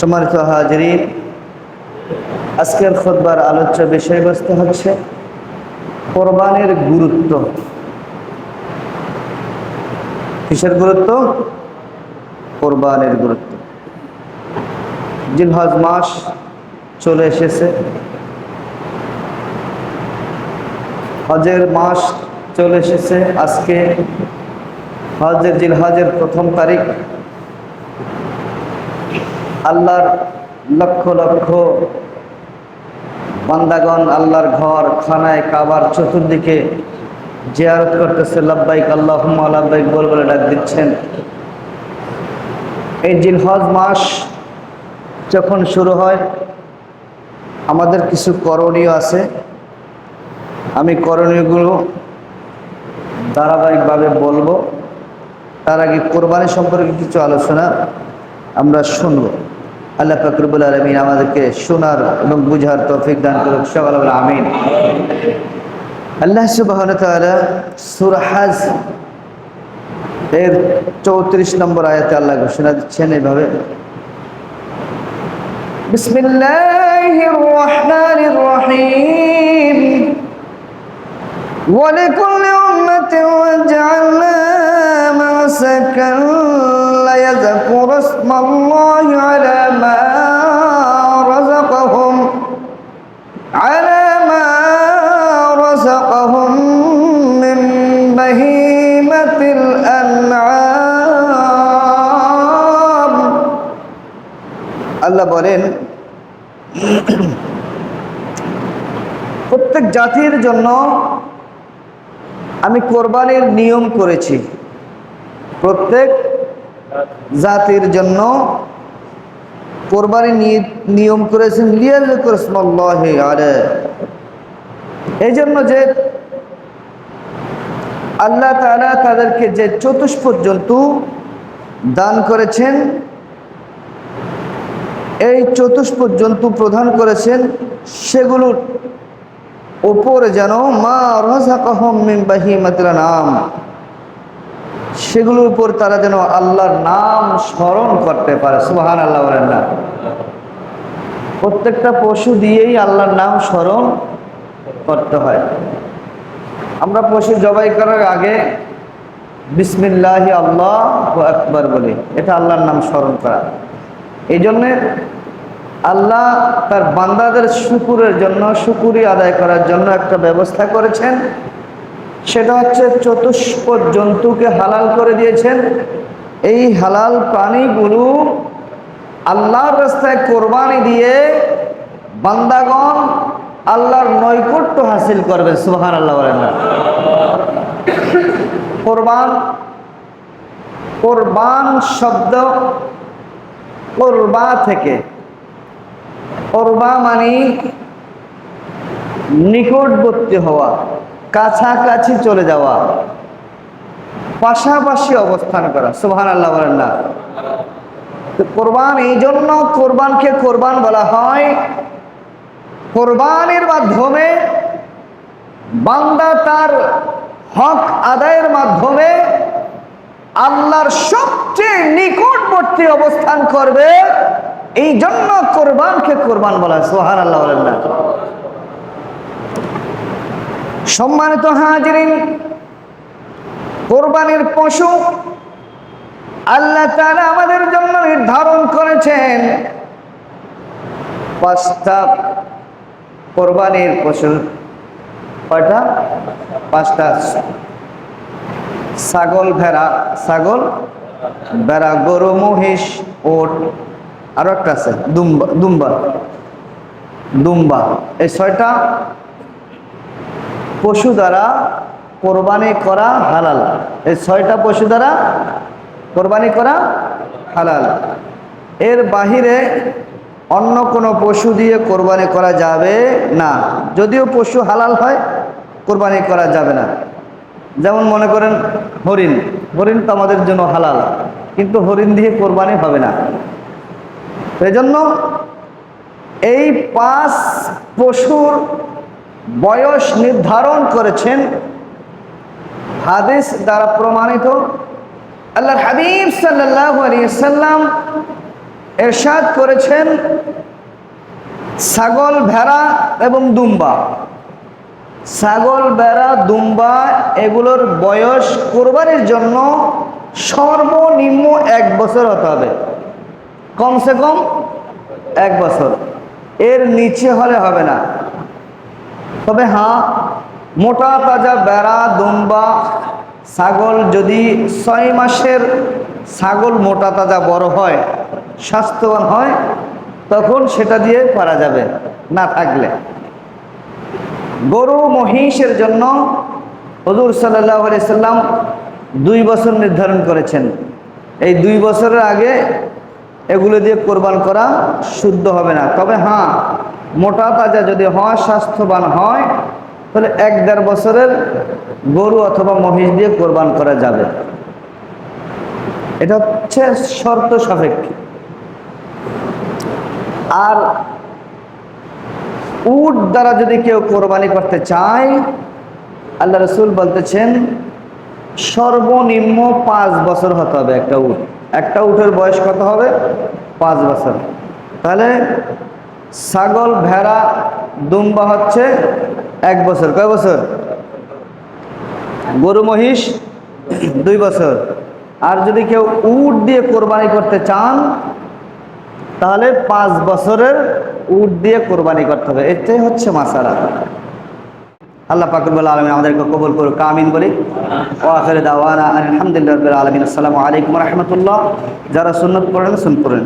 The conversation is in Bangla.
সম্মানিত হাজরিন, আজকের খোদবার আলোচ্য বিষয়বস্তু হচ্ছে কোরবানের গুরুত্ব। কিসের গুরুত্ব? কোরবানের গুরুত্ব। জিলহজ মাস চলে এসেছে। হজের মাস চলে এসেছে। আজকে হজের, জিলহজের প্রথম তারিখ। আল্লাহর লক্ষ লক্ষ বান্দাগণ আল্লাহর ঘর, খানায়, কাবার চতুর্দিকে জিয়ারত করতেছে। লাব্বাইক আল্লাহ লাব্বাইক বল বলে ডাক দিচ্ছেন। এই জিলহজ মাস যখন শুরু হয়, আমাদের কিছু করণীয় আছে। আমি করণীয়গুলো ধারাবাহিকভাবে বলব। তার আগে কোরবানি সম্পর্কে কিছু আলোচনা আমরা শুনব। আল্লাহ ফাকরুবুল আলমিন আমাদেরকে শোনার এবং বুঝার তৌফিক দান করুক সকল আমিন আল্লাহ সুবাহন তালা সুরাহাজ এর চৌত্রিশ নম্বর আয়াতে আল্লাহ ঘোষণা দিচ্ছেন এভাবে বিসমিল্লাহির রহমানির রহিম ওয়া লিকুল্লি উম্মাতিন ওয়াজআলনা মাসাকান লা اسم الله على ما رزقهم على ما رزقهم من بهيمة الأنعام আল্লাহ বলেন প্রত্যেক জাতির জন্য আমি কোরবানির নিয়ম করেছি প্রত্যেক জাতির জন্য কোরবানি নিয়ম করেছেন এই জন্য যে আল্লাহ তালা তাদেরকে যে চতুষ্পদ জন্তু দান করেছেন, এই চতুষ্পদ জন্তু প্রদান করেছেন, সেগুলোর ওপরে যেন মা রাজাকাহিমাতির নাম সেগুলোর উপর তারা যেন আল্লাহর নাম স্মরণ করতে পারে। সুহান আল্লাহ বলেন না। প্রত্যেকটা পশু দিয়েই আল্লাহর নাম স্মরণ করতে হয়। আমরা পশু জবাই করার আগে বিসমিল্লাহ আল্লাহ ও আকবর বলি। এটা আল্লাহর নাম স্মরণ করা। এই জন্যে আল্লাহ তার বান্দাদের শুকুরের জন্য শুকুরি আদায় করার জন্য একটা ব্যবস্থা করেছেন। সেটা হচ্ছে চতুষ্পদ জন্তুকে হালাল করে দিয়েছেন। এই হালাল প্রাণীগুলো আল্লাহর রাস্তায় কোরবানি দিয়ে বান্দাগণ আল্লাহর নৈকট্য হাসিল করবে সুহান আল্লাহ কোরবান কোরবান শব্দ কোরবা থেকে। কোরবা মানে নিকটবর্তী হওয়া। কাছাকাছি চলে যাওয়া। পাশাপাশি অবস্থান করা। সুহান আল্লাহ না। কোরবান, এই জন্য কোরবানকে কোরবান বলা হয়। কোরবানের মাধ্যমে বান্দা তার হক আদায়ের মাধ্যমে আল্লাহর সবচেয়ে নিকটবর্তী অবস্থান করবে। এই জন্য কোরবানকে কোরবান বলা সোহান আল্লাহ না। সম্মানিত হাজিরিন, কোরবানির পশু আল্লাহ তারা আমাদের জন্য নির্ধারণ করেছেন। পাঁচটা কোরবানির পশু, কয়টা? পাঁচটা ছাগল, ভেড়া ছাগল, ভেড়া, গরু, মহিষ, ওট, আরও একটা আছে, দুম্বা দুম্বা দুম্বা। এই ছয়টা পশু দ্বারা কোরবানি করা হালাল। এই ছয়টা পশু দ্বারা কোরবানি করা হালাল। এর বাহিরে অন্য কোনো পশু দিয়ে কোরবানি করা যাবে না। যদিও পশু হালাল হয়, কোরবানি করা যাবে না। যেমন মনে করেন হরিণ। হরিণ তো আমাদের জন্য হালাল, কিন্তু হরিণ দিয়ে কোরবানি হবে না। এই জন্য এই পাঁচ পশুর বয়স নির্ধারণ করেছেন হাদিস দ্বারা প্রমাণিত। আল্লাহর হাবিব আলাইহি সাল্লাম এরশাদ করেছেন ছাগল, ভেড়া এবং দুম্বা। ছাগল, ভেড়া, দুম্বা এগুলোর বয়স কোরবানির জন্য সর্বনিম্ন এক বছর হতে হবে। কমসে কম এক বছর। এর নিচে হলে হবে না। তবে হ্যাঁ মোটা তাজা বেড়া, দুম্বা, ছাগল যদি ছয় মাসের ছাগল মোটা তাজা বড় হয়, স্বাস্থ্যবান হয়, তখন সেটা দিয়ে পারা যাবে, না থাকলে। গরু মহিষের জন্য হজুর সাল্লাহ সাল্লাম দুই বছর নির্ধারণ করেছেন। এই দুই বছরের আগে এগুলো দিয়ে কোরবান করা শুদ্ধ হবে না। তবে হ্যাঁ মোটা তাজা যদি হয় স্বাস্থ্যবান হয়, তাহলে এক দেড় বছরের গরু অথবা মহিষ দিয়ে কোরবান করা যাবে। এটা হচ্ছে শর্ত সাপেক্ষে। আর উট দ্বারা যদি কেউ কোরবানি করতে চায়, আল্লাহ রসুল বলতেছেন, সর্বনিম্ন পাঁচ বছর হতে হবে একটা উট। একটা উটের বয়স কত হবে? পাঁচ বছর। তাহলে ছাগল, ভেড়া, দুম্বা হচ্ছে এক বছর। কয় বছর? গরু, মহিষ, দুই বছর। আর যদি কেউ উট দিয়ে কোরবানি করতে চান, তাহলে পাঁচ বছরের উট দিয়ে কোরবানি করতে হবে। এটাই হচ্ছে মাসারা আল্লাহ পাকুল আলমিন আমাদেরকে কবুল করুক কামিন বলি। ও আখের দাওয়ানা আলহামদুলিল্লাহ আলমিন। আসসালামু আলাইকুম রহমতুল্লাহ। যারা সুন্নত পড়েন শুন করেন